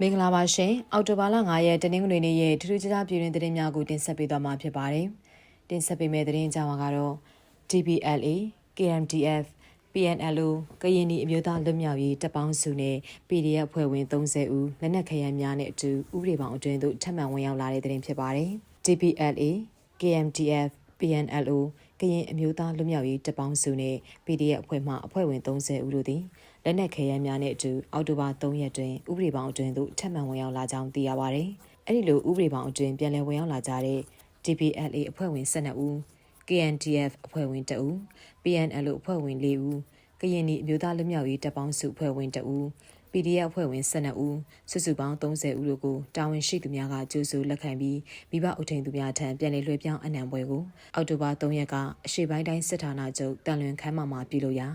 မင်္ဂလာပါရှင်အောက်တိုဘာလ9ရက်တနင်္ဂနွေနေ့ရဲ့ထူးထူးခြားခြားပြည်တွင်သတင်းများကိုတင်ဆက်ပေးသွားမှာဖြစ်ပါတယ်တင်ဆက်ပေးမယ့်သတင်းအကြောင်းကတော့ DBLA KMDF PNLO ကရင်နီအမျိုးသားလွတ်မြောက်ရေးတပ်ပေါင်းစုနဲ့ PDF ဖွဲ့ဝင်30ဦးလက်နက်ခဲယမ်းများနဲ့အတူဥပဒေပေါင်းအတွင်းသို့ထပ်မံဝင်ရောက်လာတဲ့သတင်းဖြစ်ပါတယ် DBLA KMDF PNLO ကရင်အမျိုးသားလွတ်မြောက်ရေးတပ်ပေါင်းစုနဲ့ PDF အဖွဲ့မှအဖွဲ့ဝင်30ဦးတို့သည်လက်နက်ခဲယမ်းများနဲ့အတူအောက်တိုဘာ3ရက်တွင်ဥပဒေပေါင်းအတွင်းသို့ထပ်မံဝင်ရောက်လာကြောင်းသိရပါတယ်။အဲဒီလိုဥပဒေပေါင်းအတွင်းပြန်လည်ဝင်ရောက်လာကြတဲ့ DPLA အဖွဲ့ဝင်12ဦး KNDF အဖွဲ့ဝင်2ဦး PNLO အဖွဲ့ဝင်4ဦးကရင်နီအမျိုးသားလွတ်မြောက်ရေးတပ်ပေါင်းစုအဖွဲ့ဝင်2ဦး PDF အဖွဲ့ဝင်12ဦးစုစုပေါင်း30ဦးတို့ကိုတာဝန်ရှိသူများကကြိုးဆိုလက်ခံပြီးမိဘအုပ်ထိန်သူများထံပြန်လည်လွှဲပြောင်းအနံပွဲကိုအောက်တိုဘာ3ရက်ကအရှိပိုင်းတိုင်းစစ်ဌာနချုပ်တန်လွင်ခမ်းမမှာပြုလုပ်ရာ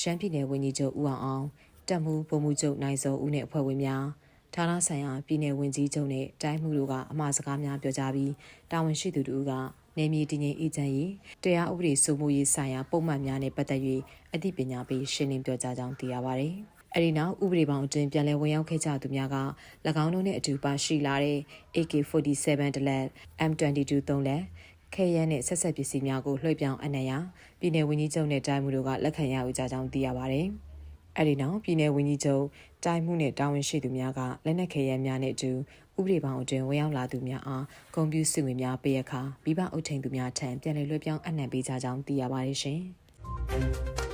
ရှမ်းပြည်နယ်ဝန်ကြီးချုပ်ဦးအောင်အောင်တပ်မှုဗိုလ်မှူးချုပ်နိုင်စောဦးနဲ့အဖွဲ့ဝင်များဌာနဆိုင်ရာပြည်내ဝန်ကြီးချုပ်နဲ့တိုင်းမှုတို့ကအမှားစကားများပြောကြားပြီးတာဝန်ရှိသူတို့ကနေမြေတည်ငြိမ်အေဂျင့်ရေးတရားဥပဒေစိုးမိုးရေးဆိုင်ရာပုံမှန်များနဲ့ပတ်သက်၍အသိပညာပေးရှင်းလင်းပြောကြားကြောင်းသိရပါသည်။ အဲဒီနောက်ဥပဒေပေါင်းအတွင်းပြန်လည်ဝင်ရောက်ခဲ့ကြသူများက၎င်းတို့နဲ့အတူပါရှိလာတဲ့ AK47 တလက် M22 သုံးလက်ခဲယမ်းနဲ့ဆက်ဆက်ပစ္စည်းများကိုလွှဲပြောင်းအနှံ့ရာပြည်내ဝန်ကြီးချုပ်နဲ့တိုင်းမှုတို့ကလက်ခံရယူကြကြောင်းသိရပါသည်။အဲဒီနောက်ပြည်내ဝန်ကြီးချုပ်တိုင်းမှုနဲ့တာဝန်ရှိသူများကလက်နက်ခဲယမ်းများနဲ့အတူဥပဒေပေါင်းအတွင်းဝင်ရောက်လာသူများအားဂုံပြူစုငွေများပေးရခါမိဘအုပ်ထိန်သူများထံပြန်လည်လွှဲပြောင်းအနှံ့ပေးကြကြောင်းသိရပါတယ်ရှင်။